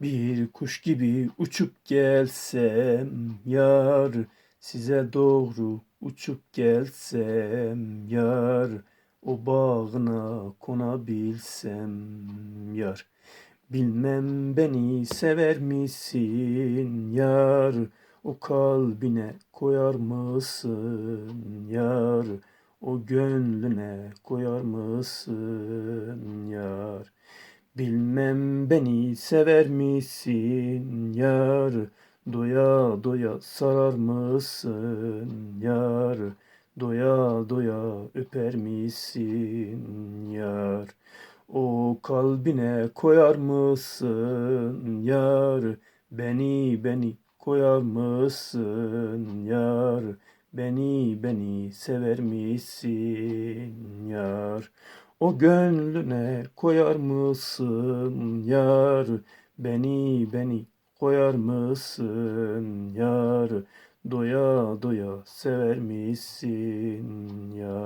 Bir kuş gibi uçup gelsem yar size doğru uçup gelsem yar o bağına konabilsem yar. Bilmem beni sever misin yar o kalbine koyar mısın yar o gönlüne koyar mısın yar Bilmem beni sever misin? Yar Doya doya sarar mısın? Yar Doya doya öper misin? Yar O kalbine koyar mısın? Yar Beni beni koyar mısın? Yar Beni beni sever misin? Yar o gönlüne koyar mısın yar? Beni beni koyar mısın yar? Doya doya sever misin yar?